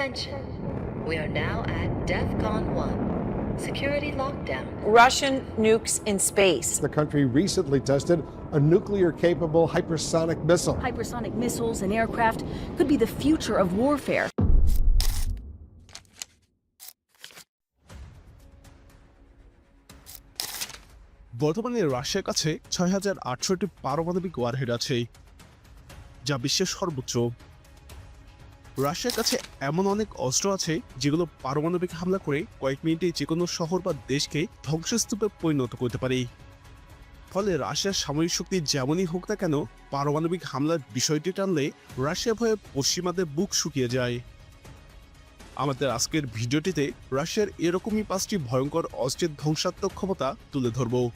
Attention. We are now at DEFCON 1. Security lockdown. Russian nukes in space. The country recently tested a nuclear capable hypersonic missile. Hypersonic missiles and aircraft could be the future of warfare. বর্তমানে রাশিয়ার কাছে ছয় হাজার আটশোটি পারমাণবিক warhead আছে যা বিশ্বের সর্বোচ্চ রাশিয়ার কাছে এমন অনেক অস্ত্র আছে যেগুলো পারমাণবিক হামলা করে কয়েক মিনিটে যে কোনো শহর বা দেশকে ধ্বংসস্তূপে পরিণত করতে পারে। ফলে রাশিয়ার সামরিক শক্তি যেমনই হোক না কেন, পারমাণবিক হামলার বিষয়টি টানলে রাশিয়া ভয়ে পশ্চিমাদের বুক শুকিয়ে যায়। আমাদের আজকের ভিডিওটিতে রাশিয়ার এরকমই পাঁচটি ভয়ঙ্কর অস্ত্রের ধ্বংসাত্মক ক্ষমতা তুলে ধরব।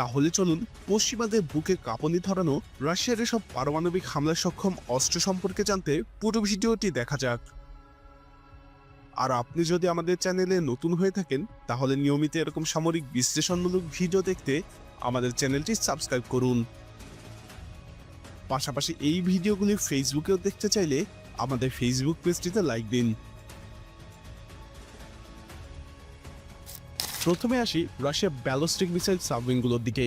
তাহলে চলুন পশ্চিমাদের বুকে কাঁপনি ধরানো রাশিয়ার এসব পারমাণবিক হামলা সক্ষম অস্ত্র সম্পর্কে জানতে পুরো ভিডিওটি দেখা যাক। আর আপনি যদি আমাদের চ্যানেলে নতুন হয়ে থাকেন, তাহলে নিয়মিত এরকম সামরিক বিশ্লেষণমূলক ভিডিও দেখতে আমাদের চ্যানেলটি সাবস্ক্রাইব করুন। পাশাপাশি এই ভিডিওগুলি ফেসবুকেও দেখতে চাইলে আমাদের ফেসবুক পেজটিতে লাইক দিন। প্রথমে আসি রাশিয়া ব্যালিস্টিক মিসাইল সাবমেরিনগুলোর দিকে।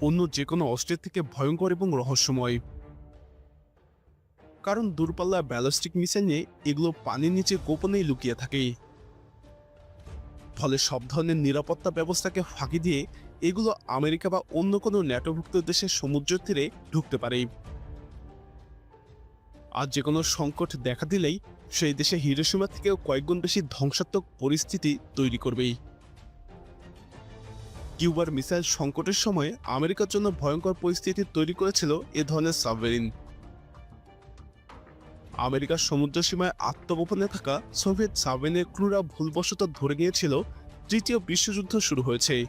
অন্য যে কোনো অস্ত্রের থেকে ভয়ঙ্কর এবং রহস্যময়। কারণ দূরপাল্লা ব্যালিস্টিক মিসাইল নিয়ে এগুলো পানির নিচে গোপনেই লুকিয়ে থাকে। ফলে সব ধরনের নিরাপত্তা ব্যবস্থাকে ফাঁকি দিয়ে এগুলো আমেরিকা বা অন্য কোনো ন্যাটোভুক্ত দেশের সমুদ্র তীরে ঢুকতে পারে। আর যে কোনো সংকট দেখা দিলেই সেই দেশে হিরোসীমা থেকেও কয়েকগুণ বেশি ধ্বংসাত্মক পরিস্থিতি তৈরি করবেই। কিউবার মিসাইল সংকটের সময় আমেরিকার জন্য ভয়ঙ্কর পরিস্থিতি তৈরি করেছিল এ ধরনের সাবমেরিন। আমেরিকার সমুদ্র সীমায় আত্মগোপনে থাকা সোভিয়েত সাবমেরিনের ক্রুরা ভুলবশত ধরে গিয়েছিল তৃতীয় বিশ্বযুদ্ধ শুরু হয়েছে।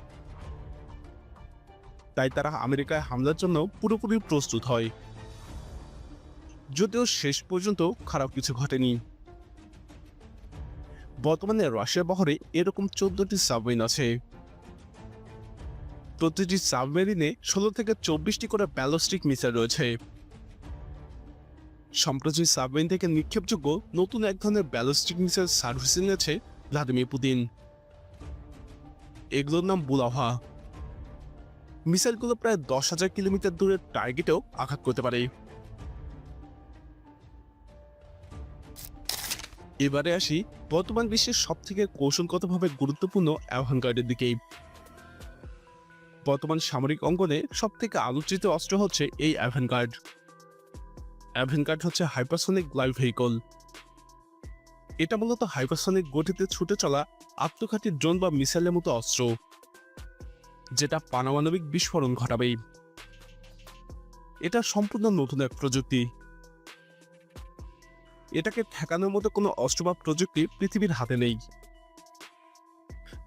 তাই তারা আমেরিকায় হামলার জন্য পুরোপুরি প্রস্তুত হয়। যদিও শেষ পর্যন্ত খারাপ কিছু ঘটেনি। বর্তমানে রাশিয়া বহরে এরকম চোদ্দটি সাবমেরিন আছে। প্রতিটি সাবমেরিনে ষোলো থেকে চব্বিশটি করে ব্যালিস্টিক মিসাইল রয়েছে। সম্প্রতি সাবমেরিন থেকে নিক্ষেপযোগ্য নতুন এক ধরনের ব্যালিস্টিক মিসাইল সার্ভিস নিয়েছে ভ্লাদিমির পুতিন এগুলোর নাম বুলাভা। মিসাইলগুলো প্রায় দশ হাজার কিলোমিটার দূরের টার্গেটেও আঘাত করতে পারে। এবারে আসি বর্তমান বিশ্বের সব থেকে কৌশলগতভাবে গুরুত্বপূর্ণ অ্যাভানগার্ডের দিকে। বর্তমান সামরিক অঙ্গনে সব থেকে আলোচিত অস্ত্র হচ্ছে এই অ্যাভানগার্ড অ্যাভানগার্ড হচ্ছে হাইপারসনিক গ্লাইভ ভেহিকল। এটা মূলত হাইপারসনিক গতিতে ছুটে চলা আত্মঘাতী ড্রোন বা মিসাইলের মতো অস্ত্র, যেটা পারমাণবিক বিস্ফোরণ ঘটাবে এটা সম্পূর্ণ নতুন এক প্রযুক্তি। এটাকে ঠেকানোর মতো কোনো অস্ত্র বা প্রযুক্তি পৃথিবীর হাতে নেই।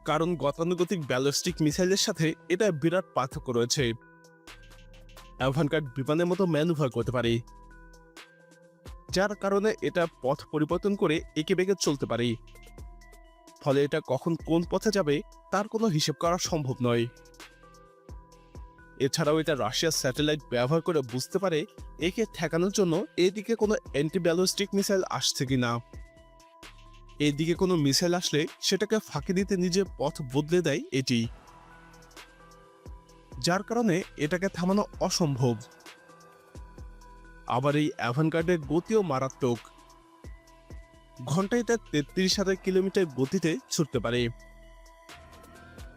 কারণ গতানুগতিক ব্যালিস্টিক মিসাইলের সাথে এটা বিরাট পার্থক্য রয়েছে। অ্যাভানগার্ড বিমানের মতো ম্যানুভার করতে পারে। যার কারণে এটা পথ পরিবর্তন করে একে বেগে চলতে পারে। ফলে এটা কখন কোন পথে যাবে, তার কোনো হিসেব করা সম্ভব নয়। এছাড়াও এটা রাশিয়ার স্যাটেলাইট ব্যবহার করে বুঝতে পারে একে ঠেকানোর জন্য এদিকে কোনো অ্যান্টি ব্যালিস্টিক মিসাইল আসছে কি না এদিকে কোনো মিসাইল আসলে সেটাকে ফাঁকি দিতে নিজে পথ বদলে দেয় এটি। যার কারণে এটাকে থামানো অসম্ভব। আবার এই অ্যাভানগার্ডের গতিও মারাত্মক। ঘন্টায় তার তেত্রিশ হাজার কিলোমিটার গতিতে ছুটতে পারে।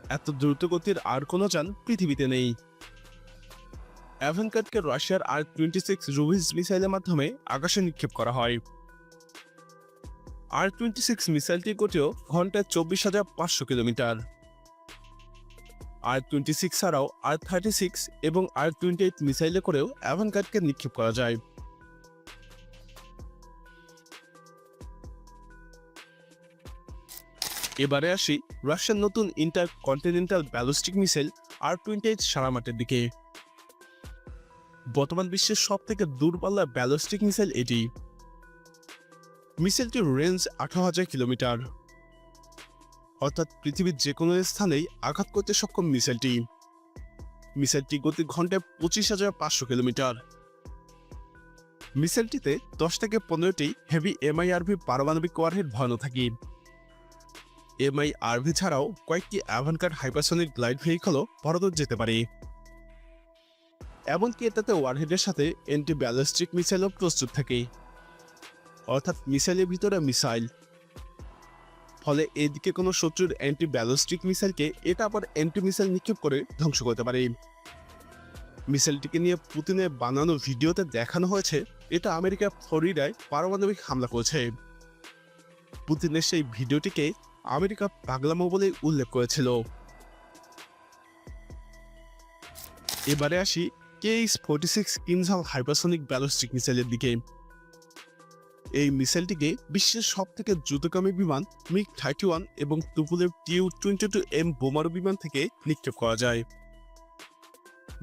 এত দ্রুত গতির আর কোনো যান পৃথিবীতে নেই। অ্যাভেনকার্ডকে রাশিয়ার আর টোয়েন্টি সিক্স রুভিস মিসাইলের মাধ্যমে আকাশে নিক্ষেপ করা হয়। আর টোয়েন্টি সিক্স মিসাইলটির গতিও ঘন্টায় চব্বিশ হাজার পাঁচশো কিলোমিটার। আর টোয়েন্টি সিক্স ছাড়াও আর থার্টি সিক্স এবং আর টোয়েন্টি এইট মিসাইলে করেও অ্যাভেনকার্ডকে নিক্ষেপ করা যায়। এবারে আসি রাশিয়ার নতুন inter continental ballistic missile R twenty eight সারামাটের দিকে। বর্তমান বিশ্বের সব থেকে দূরপাল্লার ব্যালিস্টিক মিসাইল এটি। মিসাইলটির রেঞ্জ আঠারো হাজার কিলোমিটার। অর্থাৎ পৃথিবীর যে কোনো স্থানেই আঘাত করতে সক্ষম মিসাইলটি মিসাইলটি গতি ঘন্টায় পঁচিশ হাজার পাঁচশো কিলোমিটার। মিসাইলটিতে দশ থেকে পনেরোটি হেভি এমআইআরভি পারমাণবিক ওয়ারহেড ভরানো থাকে। এমআইআরভি ছাড়াও কয়েকটি অ্যাভানকার হাইপারসনিক গ্লাইড ভেহিকলও ভরানো যেতে পারে। এমনকি এটাতে ওয়ারহেডের সাথে অ্যান্টি ব্যালিস্টিক মিসাইলও প্রস্তুত থাকে অর্থাৎ মিসাইলের ভিতরে মিসাইল ফলে এদিকে কোনো শত্রুর অ্যান্টি ব্যালিস্টিক মিসাইলকে এটা আবার অ্যান্টি মিসাইল নিক্ষেপ করে ধ্বংস করতে পারে। মিসাইলটিকে নিয়ে পুতিনের বানানো ভিডিওতে দেখানো হয়েছে, এটা আমেরিকা ফ্লোরিডায় পারমাণবিক হামলা করেছে। পুতিনের সেই ভিডিওটিকে আমেরিকা পাগলামো বলে উল্লেখ করেছিল। এবারে আসি KS forty six Kinzhal hypersonic ballistic মিসাইলের দিকে। এই মিসাইলটিকে বিশ্বের সব থেকে দ্রুতগামী বিমান মিগ থার্টি ওয়ান এবং তুপুলের টিউ টোয়েন্টি টু এম বোমারু বিমান থেকে নিক্ষেপ করা যায়।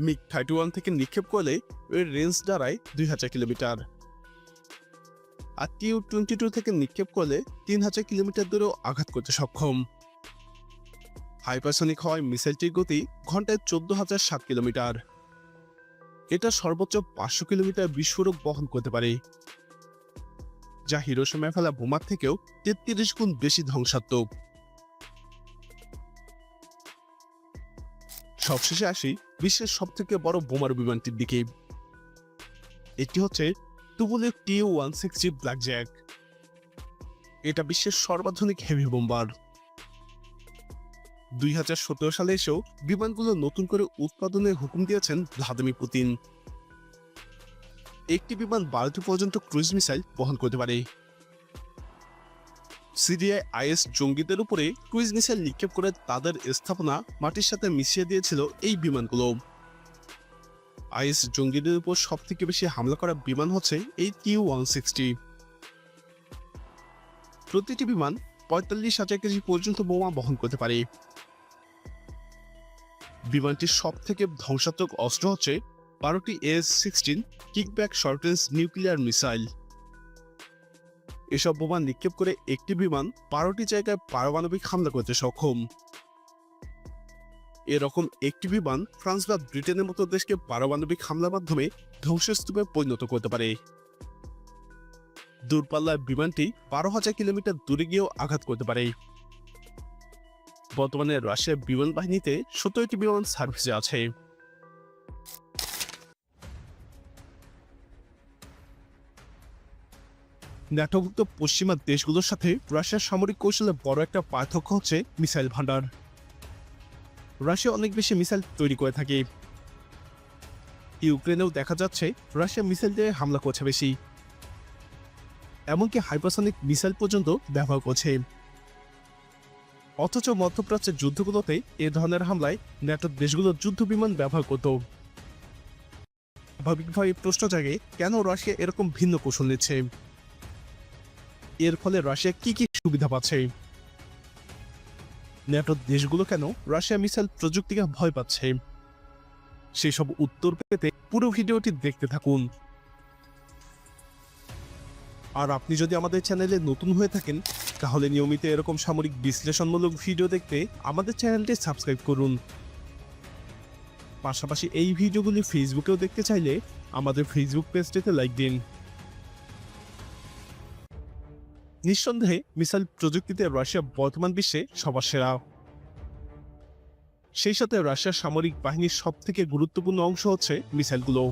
মিগ থার্টি ওয়ান থেকে নিক্ষেপ করলে এর রেঞ্জ দাঁড়ায় দুই হাজার কিলোমিটার। আর টিউ টোয়েন্টি টু থেকে নিক্ষেপ করলে তিন হাজার কিলোমিটার দূরেও আঘাত করতে সক্ষম। হাইপারসনিক হওয়ায় মিসাইলটির গতি ঘন্টায় চোদ্দ হাজার সাত কিলোমিটার। এটা সর্বোচ্চ পাঁচশো কিলোমিটার বিস্ফোরক বহন করতে পারে, যা হিরোশিমায় ফেলা বোমার থেকেও তেত্রিশ গুণ বেশি ধ্বংসাত্মক। সবশেষে আসি বিশ্বের সব থেকে বড় বোমার বিমানটির দিকে। এটি হচ্ছে তুবুলের T one sixty black jack এটা বিশ্বের সর্বাধুনিক হেভি বোম্বার। দুই হাজার সতেরো সালে এসেও বিমানগুলো নতুন করে উৎপাদনের হুকুম দিয়েছেন ভ্লাদিমির পুতিন। একটি বিমান বারোটি পর্যন্ত ক্রুজ মিসাইল বহন করতে পারে। সিরিয়ায় আইএস জঙ্গিদের উপরে ক্রুইজ মিসাইল নিক্ষেপ করে তাদের স্থাপনা মাটির সাথে মিশিয়ে দিয়েছিল এই বিমানগুলো। আইএস জঙ্গিদের উপর সব থেকে বেশি হামলা করা বিমান হচ্ছে এই টিউ ওয়ান সিক্সটি। প্রতিটি বিমান পঁয়তাল্লিশ হাজার কেজি পর্যন্ত বোমা বহন করতে পারে। বিমানটির সব থেকে ধ্বংসাত্মক অস্ত্র হচ্ছে বারোটি এস সিক্সটিন কিকব্যাক শর্টেন্স নিউক্লিয়ার মিসাইল। এসব বোমা নিক্ষেপ করে একটি বিমান বারোটি জায়গায় পারমাণবিক হামলা করতে সক্ষম। এরকম একটি বিমান ফ্রান্স বা ব্রিটেনের মতো দেশকে পারমাণবিক হামলার মাধ্যমে ধ্বংসস্তূপে পরিণত করতে পারে। দূরপাল্লার বিমানটি বারো হাজার কিলোমিটার দূরে গিয়েও আঘাত করতে পারে। বর্তমানে রাশিয়ার বিমান বাহিনীতে সতেরোটি বিমান সার্ভিসে আছে। ন্যাটোভুক্ত পশ্চিমা দেশগুলোর সাথে রাশিয়ার সামরিক কৌশলে বড় একটা পার্থক্য হচ্ছে মিসাইল ভান্ডার রাশিয়া অনেক বেশি মিসাইল তৈরি করে থাকে। ইউক্রেনেও দেখা যাচ্ছে রাশিয়া মিসাইল দিয়ে হামলা করছে বেশি। এমনকি হাইপারসনিক মিসাইল পর্যন্ত ব্যবহার করছে। অথচ মধ্যপ্রাচ্যের যুদ্ধগুলোতে এ ধরনের হামলায় ন্যাটোর দেশগুলো যুদ্ধ বিমান ব্যবহার করত। স্বাভাবিকভাবে প্রশ্ন জাগে, কেন রাশিয়া এরকম ভিন্ন কৌশল নিচ্ছে? এর ফলে রাশিয়া কি কি সুবিধা পাচ্ছে? ন্যাটোর দেশগুলো কেন রাশিয়া মিসাইল প্রযুক্তিকে ভয় পাচ্ছে? সেসব উত্তর পেতে পুরো ভিডিওটি দেখতে থাকুন। আর আপনি যদি আমাদের চ্যানেলে নতুন হয়ে থাকেন তাহলে নিয়মিত এরকম সামরিক বিশ্লেষণমূলক ভিডিও দেখতে আমাদের চ্যানেলটি সাবস্ক্রাইব করুন। পাশাপাশি এই ভিডিওগুলি ফেসবুকেও দেখতে চাইলে আমাদের ফেসবুক পেজটিতে লাইক দিন। নিঃসন্দেহে মিসাইল প্রযুক্তিতে রাশিয়া বর্তমান বিশ্বে সবার সেরা। সেই সাথে রাশিয়ার সামরিক বাহিনীর সব থেকে গুরুত্বপূর্ণ অংশ হচ্ছে মিসাইলগুলো।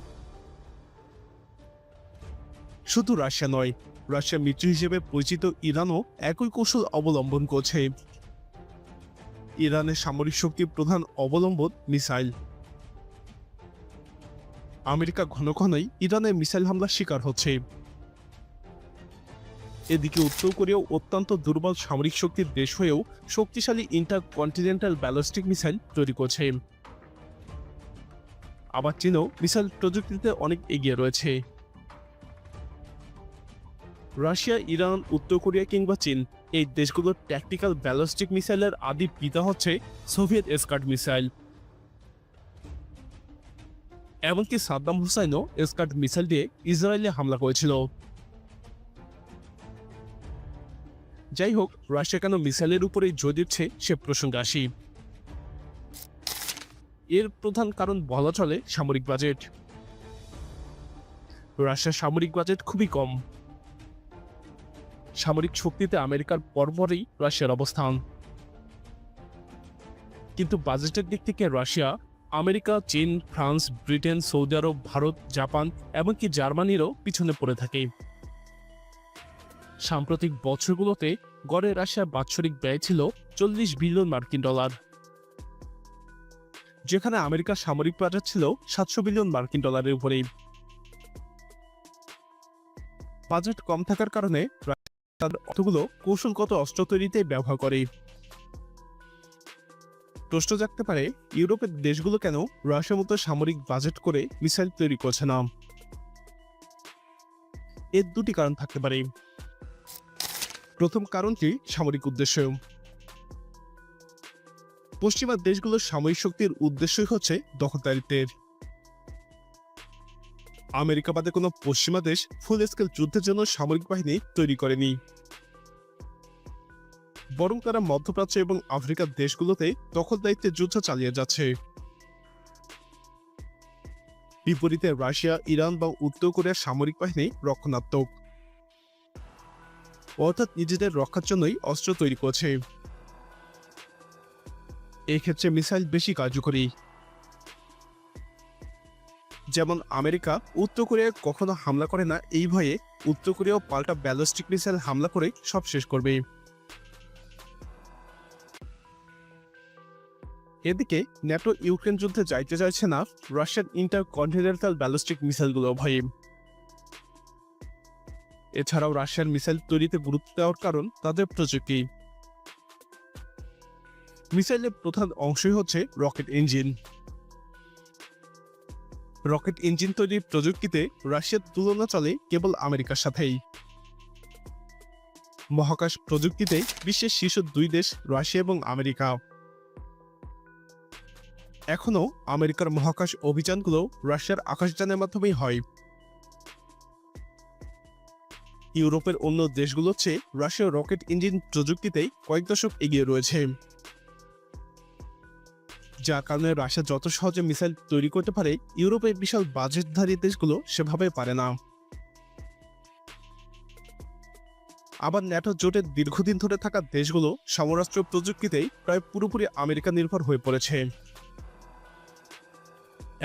শুধু রাশিয়া নয় রাশিয়ার মিত্র হিসেবে পরিচিত ইরানও একই কৌশল অবলম্বন করছে। ইরানের সামরিক শক্তির প্রধান অবলম্বন মিসাইল। আমেরিকা ঘন ঘনই ইরানের মিসাইল হামলার শিকার হচ্ছে। এদিকে উত্তর কোরিয়াও অত্যন্ত দুর্বল সামরিক শক্তির দেশ হয়েও শক্তিশালী ইন্টার কন্টিনেন্টাল ব্যালিস্টিক মিসাইল তৈরি করছে। আবার চীনও মিসাইল প্রযুক্তিতে অনেক এগিয়ে রয়েছে। রাশিয়া, ইরান, উত্তর কোরিয়া কিংবা চীন এই দেশগুলোর ট্যাকটিক্যাল ব্যালিস্টিক মিসাইলের আদি পিতা হচ্ছে সোভিয়েত এসকার্ট মিসাইল। এমনকি সাদ্দাম হুসাইনও এসকার্ট মিসাইল দিয়ে ইসরায়েলে হামলা করেছিল। যাই হোক, রাশিয়া কেন মিসাইলের উপরেই জোর দিচ্ছে সে প্রসঙ্গে আসি। এর প্রধান কারণ বলা চলে সামরিক বাজেট। রাশিয়ার সামরিক বাজেট খুবই কম। সামরিক শক্তিতে আমেরিকার পরপরই রাশিয়ার অবস্থান। কিন্তু বাজেটের দিক থেকে রাশিয়া, আমেরিকা, চীন, ফ্রান্স, ব্রিটেন, সৌদি আরব, ভারত, জাপান এমনকি জার্মানিরও পিছনে পড়ে থাকে। সাম্প্রতিক বছরগুলোতে গড়ে রাশিয়ার বাৎসরিক ব্যয় ছিল চল্লিশ বিলিয়ন মার্কিন ডলার। যেখানে আমেরিকার সামরিক বাজেট ছিল সাতশো বিলিয়ন মার্কিন ডলারের উপরেই। বাজেট কম থাকার কারণে তাদের অর্থগুলো কৌশলগত অস্ত্র তৈরিতে ব্যবহার করে। প্রশ্ন জাগতে পারে, ইউরোপের দেশগুলো কেন রাশিয়ার মতো সামরিক বাজেট করে মিসাইল তৈরি করছে না? এর দুটি কারণ থাকতে পারে। প্রথম কারণটি সামরিক উদ্দেশ্য। পশ্চিমা দেশগুলোর সামরিক শক্তির উদ্দেশ্যই হচ্ছে দখলদারিত্বের। আমেরিকা বাদে কোনো পশ্চিমা দেশ ফুল স্কেল যুদ্ধের জন্য সামরিক বাহিনী তৈরি করেনি। বরং তারা মধ্যপ্রাচ্য এবং আফ্রিকার দেশগুলোতে দখলদারিত্বে যুদ্ধ চালিয়ে যাচ্ছে। বিপরীতে রাশিয়া, ইরান বা উত্তর কোরিয়ার সামরিক বাহিনী রক্ষণাত্মক। অর্থাৎ নিজেদের রক্ষার জন্যই অস্ত্র তৈরি করছে। এক্ষেত্রে মিসাইল বেশি কার্যকরী। যেমন আমেরিকা, উত্তর কোরিয়ায় কখনো হামলা করে না, এই ভয়ে উত্তর কোরিয়াও পাল্টা ব্যালিস্টিক মিসাইল হামলা করে সব শেষ করবে। এদিকে ন্যাটো ইউক্রেন যুদ্ধে যাইতে চাইছে না রাশিয়ান ইন্টার কন্টিনেন্টাল ব্যালিস্টিক মিসাইলগুলো ভয়ে। এছাড়াও রাশিয়ার মিসাইল তৈরিতে গুরুত্ব দেওয়ার কারণ তাদের প্রযুক্তি। মিসাইলের প্রধান অংশই হচ্ছে রকেট ইঞ্জিন। রকেট ইঞ্জিন তৈরির প্রযুক্তিতে রাশিয়ার তুলনা চলে কেবল আমেরিকার সাথেই। মহাকাশ প্রযুক্তিতে বিশ্বের শীর্ষ দুই দেশ রাশিয়া এবং আমেরিকা। এখনও আমেরিকার মহাকাশ অভিযানগুলো রাশিয়ার আকাশযানের মাধ্যমেই হয়। ইউরোপের অন্য দেশগুলোর চেয়ে রাশিয়ার রকেট ইঞ্জিন প্রযুক্তিতেই কয়েক দশক এগিয়ে রয়েছে। যার কারণে রাশিয়া যত সহজে মিসাইল তৈরি করতে পারে, ইউরোপের বিশাল বাজেটধারী দেশগুলো সেভাবে পারে না। আবার ন্যাটো জোটের দীর্ঘদিন ধরে থাকা দেশগুলো সমরাষ্ট্র প্রযুক্তিতেই প্রায় পুরোপুরি আমেরিকা নির্ভর হয়ে পড়েছে।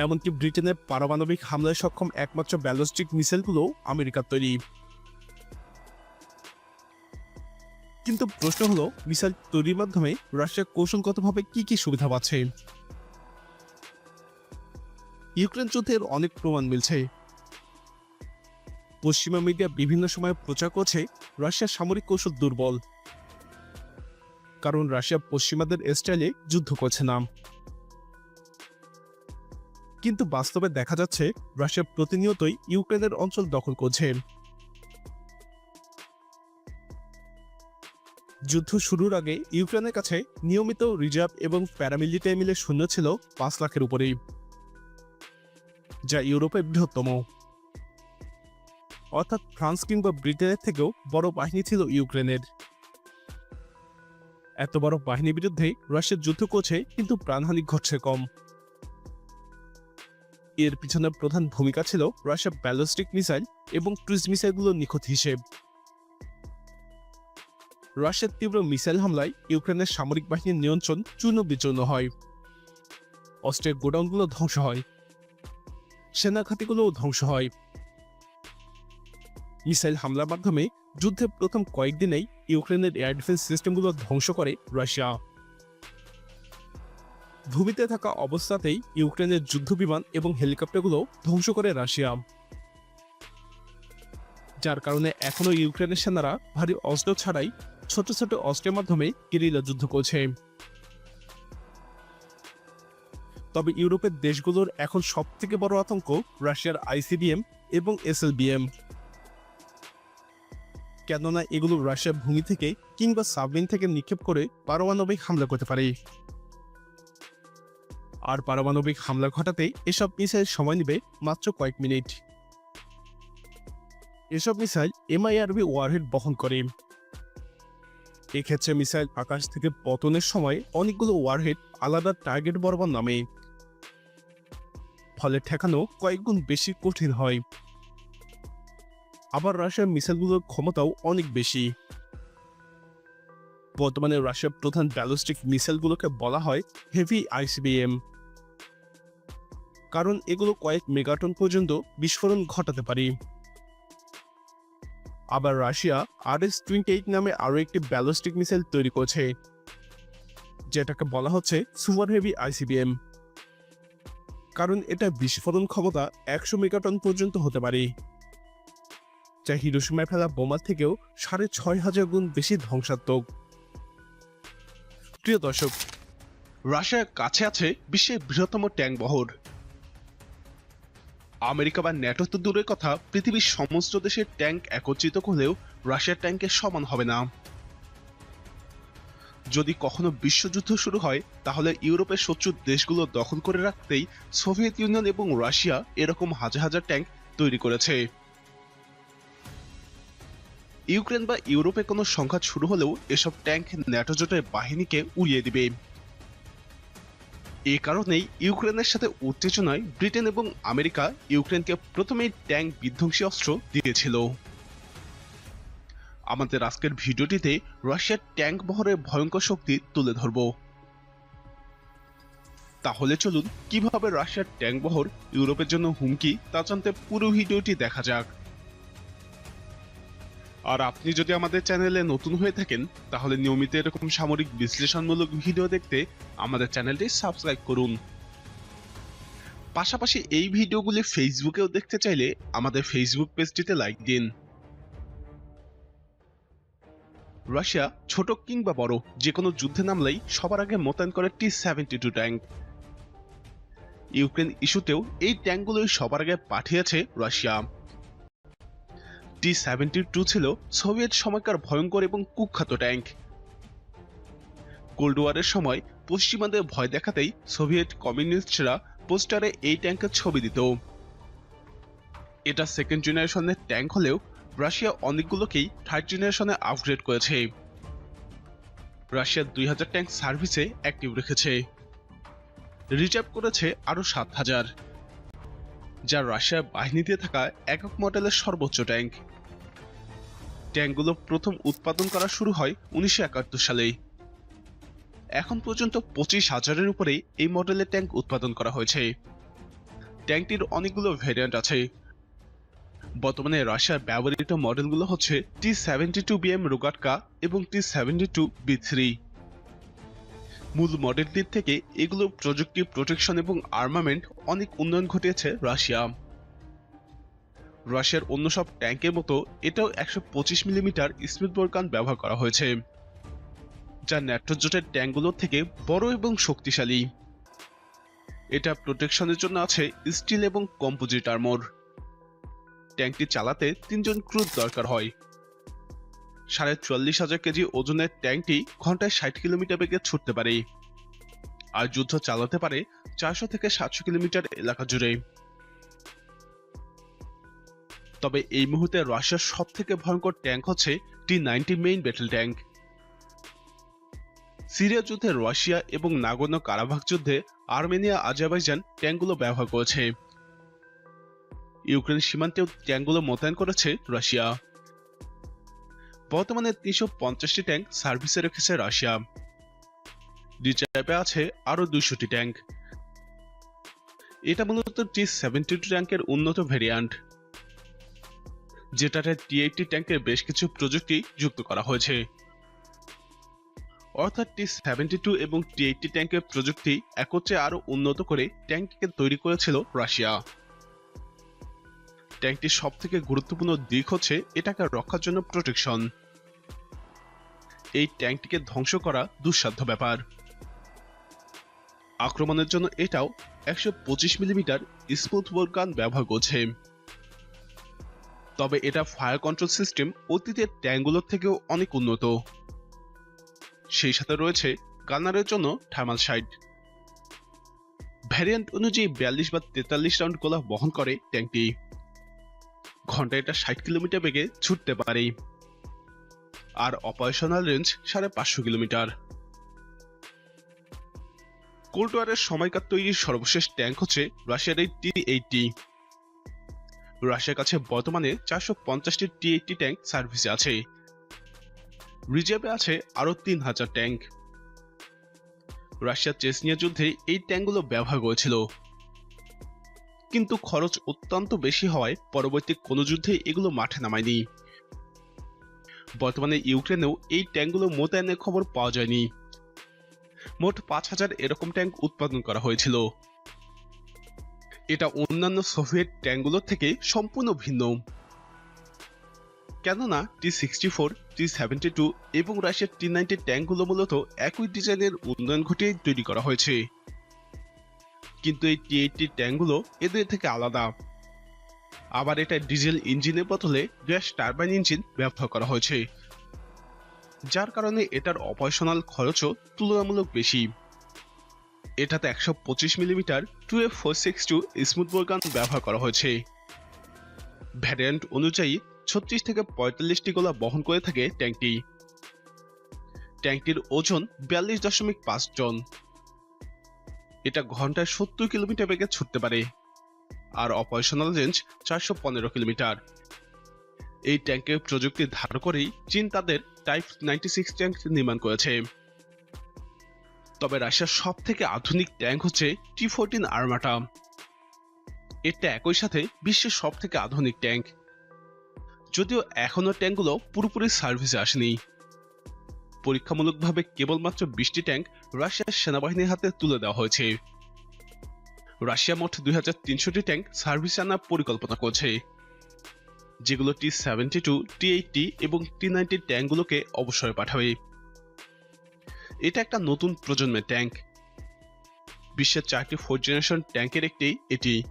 এমনকি ব্রিটেনের পারমাণবিক হামলায় সক্ষম একমাত্র ব্যালিস্টিক মিসাইলগুলো আমেরিকার তৈরি। কিন্তু প্রশ্ন হলো, মিসাইল তৈরির মাধ্যমে রাশিয়া কৌশলগতভাবে কি কি সুবিধা পাচ্ছে? ইউক্রেন যুদ্ধের অনেক প্রমাণ মিলছে। পশ্চিমা মিডিয়া বিভিন্ন সময় প্রচার করছে রাশিয়ার সামরিক কৌশল দুর্বল। কারণ রাশিয়া পশ্চিমাদের স্টাইলে যুদ্ধ করছে না। কিন্তু বাস্তবে দেখা যাচ্ছে, রাশিয়া প্রতিনিয়তই ইউক্রেনের অঞ্চল দখল করছে। যুদ্ধ শুরুর আগে ইউক্রেনের কাছে নিয়মিত রিজার্ভ এবং প্যারামিলিটারি মিলে শূন্য ছিল পাঁচ লাখের উপরেই, যা ইউরোপের বৃহত্তম। অর্থাৎ ফ্রান্স কিংবা ব্রিটেনের থেকেও বড় বাহিনী ছিল ইউক্রেনের। এত বড় বাহিনীর বিরুদ্ধে রাশিয়া যুদ্ধ করছে, কিন্তু প্রাণহানি ঘটছে কম। এর পিছনে প্রধান ভূমিকা ছিল রাশিয়ার ব্যালিস্টিক মিসাইল এবং ক্রুজ মিসাইলগুলোর নিখুঁত হিসেব। রাশিয়ার তীব্র মিসাইল হামলায় ইউক্রেনের সামরিক বাহিনীর নিয়ন্ত্রণ চূর্ণ বিচূর্ণ হয়। অস্ত্রের গোডাউনগুলো ধ্বংস হয়। সেনা ঘাঁটিগুলোও ধ্বংস হয়। মিসাইল হামলার মাধ্যমে যুদ্ধের প্রথম কয়েকদিনেই ইউক্রেনের এয়ার ডিফেন্স সিস্টেমগুলো ধ্বংস করে রাশিয়া। ভূমিতে থাকা অবস্থাতেই ইউক্রেনের যুদ্ধবিমান এবং হেলিকপ্টারগুলো ধ্বংস করে রাশিয়া। যার কারণে এখনও ইউক্রেনের সেনারা ভারী অস্ত্র ছাড়াই ছোট ছোট অস্ত্রের মাধ্যমে গেরিলা যুদ্ধ করছে। তবে ইউরোপের দেশগুলোর এখন সবথেকে বড় আতঙ্ক রাশিয়ার আইসিবিএম এবং এসএলবিএম। কেননা এগুলো রাশিয়ার ভূমি থেকে কিংবা সাবমেরিন থেকে নিক্ষেপ করে পারমাণবিক হামলা করতে পারে। আর পারমাণবিক হামলা ঘটাতে এসব মিসাইল সময় নেবে মাত্র কয়েক মিনিট। এসব মিসাইল এমআইআরবি ওয়ারহেড বহন করে। এক্ষেত্রে মিসাইল আকাশ থেকে পতনের সময় অনেকগুলো ওয়ারহেড আলাদা টার্গেট বরাবর নামে। ফলে ঠেকানো কয়েকগুণ বেশি কঠিন হয়। আবার রাশিয়ার মিসাইলগুলোর ক্ষমতাও অনেক বেশি। বর্তমানে রাশিয়ার প্রধান ব্যালিস্টিক মিসাইলগুলোকে বলা হয় হেভি আইসিবিএম। কারণ এগুলো কয়েক মেগাটন পর্যন্ত বিস্ফোরণ ঘটাতে পারে। আবার Russia R S twenty eight নামে আরও একটি ব্যালিস্টিক মিসাইল তৈরি করছে, যেটাকে বলা হচ্ছে সুপার হেভি আইসিবিএম কারণ এটা বিস্ফোরণ ক্ষমতা একশো মেগাটন পর্যন্ত হতে পারে। যা হিরোসীমায় ফেলা বোমা থেকেও সাড়ে ছয় হাজার গুণ বেশি ধ্বংসাত্মক। প্রিয় দর্শক, রাশিয়ার কাছে আছে বিশ্বের বৃহত্তম ট্যাঙ্ক বহর। আমেরিকা বা ন্যাটো তো দূরের কথা, পৃথিবীর সমস্ত দেশের ট্যাঙ্ক একত্রিত করলেও রাশিয়ার ট্যাঙ্কের সমান হবে না। যদি কখনো বিশ্বযুদ্ধ শুরু হয়, তাহলে ইউরোপের শত্রু দেশগুলো দখল করে রাখতেই সোভিয়েত ইউনিয়ন এবং রাশিয়া এরকম হাজার হাজার ট্যাঙ্ক তৈরি করেছে। ইউক্রেন বা ইউরোপে কোনো সংঘাত শুরু হলেও এসব ট্যাঙ্ক ন্যাটো জোটের বাহিনীকে উড়িয়ে দিবে। এ কারণেই ইউক্রেনের সাথে উত্তেজনায় ব্রিটেন এবং আমেরিকা ইউক্রেনকে প্রথমেই ট্যাঙ্ক বিধ্বংসী অস্ত্র দিয়েছিল। আমাদের আজকের ভিডিওটিতে রাশিয়ার ট্যাঙ্ক বহরের ভয়ঙ্কর শক্তি তুলে ধরব। তাহলে চলুন, কীভাবে রাশিয়ার ট্যাঙ্ক বহর ইউরোপের জন্য হুমকি, তা জানতে পুরো ভিডিওটি দেখা যাক। আর আপনি যদি আমাদের চ্যানেলে নতুন হয়ে থাকেন, তাহলে নিয়মিত এরকম সামরিক বিশ্লেষণমূলক ভিডিও দেখতে আমাদের চ্যানেলটি সাবস্ক্রাইব করুন। পাশাপাশি এই ভিডিওগুলি ফেসবুকেও দেখতে চাইলে আমাদের ফেসবুক পেজটিতে লাইক দিন। রাশিয়া ছোট কিংবা বড় যে কোনো যুদ্ধে নামলেই সবার আগে মোতায়েন করে T seventy two tank. Ukraine ইস্যুতেও এই ট্যাঙ্কগুলোই সবার আগে পাঠিয়েছে রাশিয়া। টি সেভেন্টি টু ছিল সোভিয়েত সময়কার ভয়ঙ্কর এবং কুখ্যাত ট্যাঙ্ক। কোল্ড ওয়ারের সময় পশ্চিমাদের ভয় দেখাতেই সোভিয়েত কমিউনিস্টরা পোস্টারে এই ট্যাঙ্কের ছবি দিত। এটা সেকেন্ড জেনারেশনের ট্যাঙ্ক হলেও রাশিয়া অনেকগুলোকেই থার্ড জেনারেশনে আপগ্রেড করেছে। রাশিয়া দুই হাজার ট্যাঙ্ক সার্ভিসে অ্যাক্টিভ রেখেছে। রিজার্ভ করেছে আরও সাত হাজার। যা রাশিয়ার বাহিনীতে থাকা একক মডেলের সর্বোচ্চ ট্যাঙ্ক। ট্যাঙ্কগুলো প্রথম উৎপাদন করা শুরু হয় উনিশশো একাত্তর সালে এখন পর্যন্ত পঁচিশ হাজারের উপরে এই মডেলের ট্যাঙ্ক উৎপাদন করা হয়েছে। ট্যাঙ্কটির অনেকগুলো ভ্যারিয়েন্ট আছে। বর্তমানে রাশিয়ার ব্যবহৃত মডেলগুলো হচ্ছে T seventy two BM Rogatka এবং T seventy two B three মূল মডেলটির থেকে এগুলো প্রযুক্তি প্রোটেকশন এবং আর্মামেন্ট অনেক উন্নয়ন ঘটিয়েছে রাশিয়া। রাশিয়ার অন্য সব ট্যাঙ্কের মতো এটাও একশো পঁচিশ মিলিমিটার স্পিড বোরকান ব্যবহার করা হয়েছে, যা ন্যাট্রোজোটের ট্যাঙ্কগুলোর থেকে বড় এবং শক্তিশালী। এটা প্রোটেকশনের জন্য আছে স্টিল এবং কম্পোজিট আর্মর ট্যাঙ্কটি চালাতে তিনজন ক্রুজ দরকার হয়। সাড়ে চুয়াল্লিশ হাজার কেজি ওজনের ট্যাঙ্কটি ঘন্টায় ষাট কিলোমিটার বেগে ছুটতে পারে। আর যুদ্ধ চালাতে পারে চারশো থেকে সাতশো কিলোমিটার এলাকা জুড়ে। তবে এই মুহূর্তে রাশিয়ার সব থেকে ভয়ঙ্কর ট্যাঙ্ক হচ্ছে T ninety main battle tank Syria যুদ্ধে রাশিয়া এবং নাগর্ণ কারাভাগ যুদ্ধে আর্মেনিয়া, আজারবাইজান ট্যাঙ্কগুলো ব্যবহার করেছে। ইউক্রেন সীমান্তেও ট্যাঙ্কগুলো মোতায়েন করেছে রাশিয়া। বর্তমানে তিনশো পঞ্চাশটি ট্যাঙ্ক সার্ভিসে রেখেছে রাশিয়া। রিজার্ভে আছে আরও দুইশোটি ট্যাঙ্ক। এটা মূলত টি সেভেন্টি টু ট্যাঙ্কের উন্নত ভেরিয়ান্ট, যেটাতে টি এইটটি ট্যাঙ্কের বেশ কিছু প্রযুক্তি যুক্ত করা হয়েছে। অর্থাৎ টি সেভেন্টি টু এবং টি এইটটি ট্যাঙ্কের প্রযুক্তি একত্রে আরও উন্নত করে ট্যাঙ্ককে তৈরি করেছিল রাশিয়া। ট্যাঙ্কটির সব থেকে গুরুত্বপূর্ণ দিক হচ্ছে এটাকে রক্ষার জন্য প্রোটেকশন এই ট্যাঙ্কটিকে ধ্বংস করা দুঃসাধ্য ব্যাপার। আক্রমণের জন্য এটাও একশো পঁচিশ মিলিমিটার স্মুথ বোরগান ব্যবহার করছে। তবে এটা ফায়ার কন্ট্রোল সিস্টেম অতীতের ট্যাঙ্কগুলোর থেকেও অনেক উন্নত। সেই সাথে রয়েছে গানারের জন্য থার্মাল সাইড। ভ্যারিয়েন্ট অনুযায়ী বিয়াল্লিশ বা তেতাল্লিশ রাউন্ড গোলা বহন করে ট্যাঙ্কটি। ঘন্টায় এটা ষাট কিলোমিটার বেগে ছুটতে পারে। আর অপারেশনাল রেঞ্জ সাড়ে পাঁচশো কিলোমিটার। কোল্ড ওয়ারের সময়কার তৈরির সর্বশেষ ট্যাঙ্ক হচ্ছে রাশিয়ার এই টি এইটটি রাশিয়ার কাছে বর্তমানে চারশো পঞ্চাশটি টি এইটটি ট্যাঙ্ক সার্ভিসে আছে। রিজার্ভে আছে আরও তিন হাজার ট্যাঙ্ক রাশিয়ার চেসনিয়া যুদ্ধে এই ট্যাঙ্কগুলো ব্যবহার করেছিল। কিন্তু খরচ অত্যন্ত বেশি হওয়ায় পরবর্তী কোনো যুদ্ধে এগুলো মাঠে নামায়নি। বর্তমানে ইউক্রেনেও এই ট্যাঙ্কগুলো মোতায়েনের খবর পাওয়া যায়নি। মোট পাঁচ হাজার এরকম ট্যাঙ্ক উৎপাদন করা হয়েছিল। এটা অন্যান্য সোভিয়েত ট্যাঙ্কগুলোর থেকে সম্পূর্ণ ভিন্ন। কেননা T sixty four T seventy two এবং রাশিয়ার টি নাইনটি ট্যাঙ্কগুলো মূলত একই ডিজাইনের উন্নয়ন ঘটিয়ে তৈরি করা হয়েছে। কিন্তু এই টি এইটটি ট্যাঙ্কগুলো এদের থেকে আলাদা। আবার এটা ডিজেল ইঞ্জিনের বদলে গ্যাস টারবাইন ইঞ্জিন ব্যবহার করা হয়েছে। যার কারণে এটার অপারেশনাল খরচও তুলনামূলক বেশি। এটাতে একশো পঁচিশ millimetre two F four six two smooth bore gun ব্যবহার করা হয়েছে। ভ্যারিয়েন্ট অনুযায়ী ছত্রিশ থেকে পঁয়তাল্লিশটি গোলা বহন করে থাকে ট্যাঙ্কটি। ট্যাঙ্কটির ওজন বিয়াল্লিশ দশমিক পাঁচ টন। এটা ঘন্টায় সত্তর কিলোমিটার বেগে ছুটতে পারে। আর অপারেশনাল রেঞ্জ চারশো পনেরো কিলোমিটার। এই ট্যাঙ্কের প্রযুক্তি ধার করেই চীন তাদের টাইপ নাইনটি সিক্স ট্যাঙ্ক নির্মাণ করেছে। তবে রাশিয়ার সব থেকে আধুনিক ট্যাঙ্ক হচ্ছে টি ফোরটিন আর্মাটা। এটা একই সাথে বিশ্বের সব থেকে আধুনিক ট্যাঙ্ক। যদিও এখনও ট্যাঙ্কগুলো পুরোপুরি সার্ভিসে আসেনি। পরীক্ষামূলকভাবে কেবলমাত্র বিশটি ট্যাঙ্ক রাশিয়ার সেনাবাহিনীর হাতে তুলে দেওয়া হয়েছে। রাশিয়া মোট দুই হাজার তিনশোটি ট্যাঙ্ক সার্ভিস আনার পরিকল্পনা করছে। যেগুলো T seventy two, T eighty এবং টি নাইনটি ট্যাঙ্কগুলোকে অবসরে পাঠাবে। এটা একটা নতুন প্রজন্মের ট্যাঙ্ক। বিশ্বের চারটি ফোর জেনারেশন ট্যাঙ্কের একটি, এটি।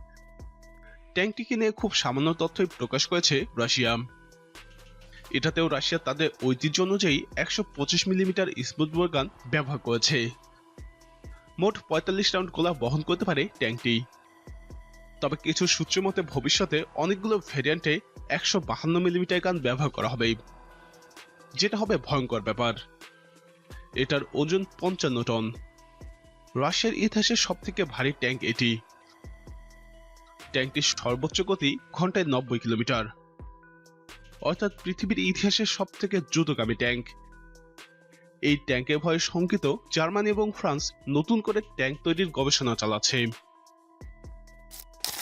ট্যাঙ্কটিকে নিয়ে খুব সামান্য তথ্যই প্রকাশ করেছে রাশিয়া। এটাতেও রাশিয়া তাদের ঐতিহ্য অনুযায়ী একশো পঁচিশ মিলিমিটার স্মুথ গান ব্যবহার করেছে। মোট পঁয়তাল্লিশ রাউন্ড গোলা বহন করতে পারে ট্যাঙ্কটি। তবে কিছু সূত্র মতে ভবিষ্যতে অনেকগুলো ভেরিয়েন্টে একশো বাহান্ন মিলিমিটার গান ব্যবহার করা হবে, যেটা হবে ভয়ঙ্কর ব্যাপার। এটার ওজন পঞ্চান্ন টন। রাশিয়ার ইতিহাসের সব থেকে ভারী ট্যাঙ্ক এটি। ট্যাঙ্কটির সর্বোচ্চ গতি ঘন্টায় নব্বই কিলোমিটার। অর্থাৎ পৃথিবীর ইতিহাসের সব থেকে দ্রুতগামী ট্যাঙ্ক। এই ট্যাঙ্কের ভয়ে শঙ্কিত জার্মানি এবং ফ্রান্স নতুন করে ট্যাঙ্ক তৈরির গবেষণা চালাচ্ছে।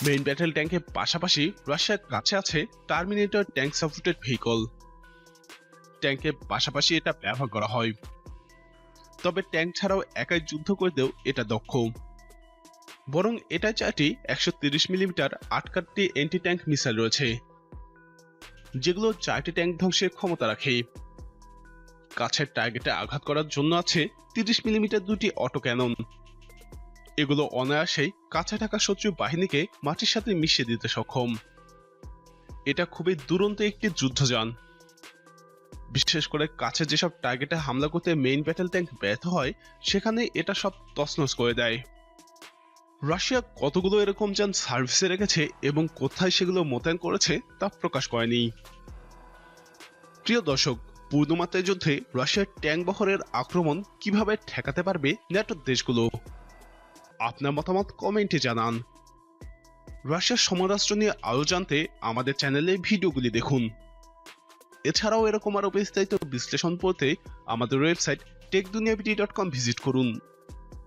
মেইন ব্যাটেল ট্যাঙ্কের পাশাপাশি রাশিয়ার কাছে আছে টার্মিনেটর ট্যাঙ্ক সাপোর্টেড ভেহিকল ট্যাঙ্কের পাশাপাশি এটা ব্যবহার করা হয়। তবে ট্যাঙ্ক ছাড়াও একাই যুদ্ধ করতেও এটা দক্ষ। বরং এটা চারটি একশো তিরিশ মিলিমিটার আটকাটটি অ্যান্টি ট্যাঙ্ক মিসাইল রয়েছে। যেগুলো চারটি ট্যাঙ্ক ধ্বংসের ক্ষমতা রাখে। কাছের টার্গেটে আঘাত করার জন্য আছে তিরিশ মিলিমিটার দুটি অটো ক্যানন। এগুলো অনায়াসেই কাছে থাকা শত্রু বাহিনীকে মাটির সাথে মিশিয়ে দিতে সক্ষম। এটা খুবই দুরন্ত একটি যুদ্ধযান। বিশেষ করে কাছে যেসব টার্গেটে হামলা করতে মেইন ব্যাটেল ট্যাঙ্ক ব্যর্থ হয়, সেখানে এটা সব তছনছ করে দেয়। রাশিয়া কতগুলো এরকম যান সার্ভিসে রেখেছে এবং কোথায় সেগুলো মোতায়েন করেছে তা প্রকাশ করেনি। প্রিয় দর্শক, পূর্ণমাত্রায় যুদ্ধে রাশিয়ার ট্যাঙ্ক বহরের আক্রমণ কীভাবে ঠেকাতে পারবে ন্যাটোর দেশগুলো? আপনার মতামত কমেন্টে জানান। রাশিয়ার সমরাষ্ট্র নিয়ে আরও জানতে আমাদের চ্যানেলে ভিডিওগুলি দেখুন। এছাড়াও এরকম আরও বিস্তারিত বিশ্লেষণ পড়তে আমাদের ওয়েবসাইট কম ভিজিট করুন।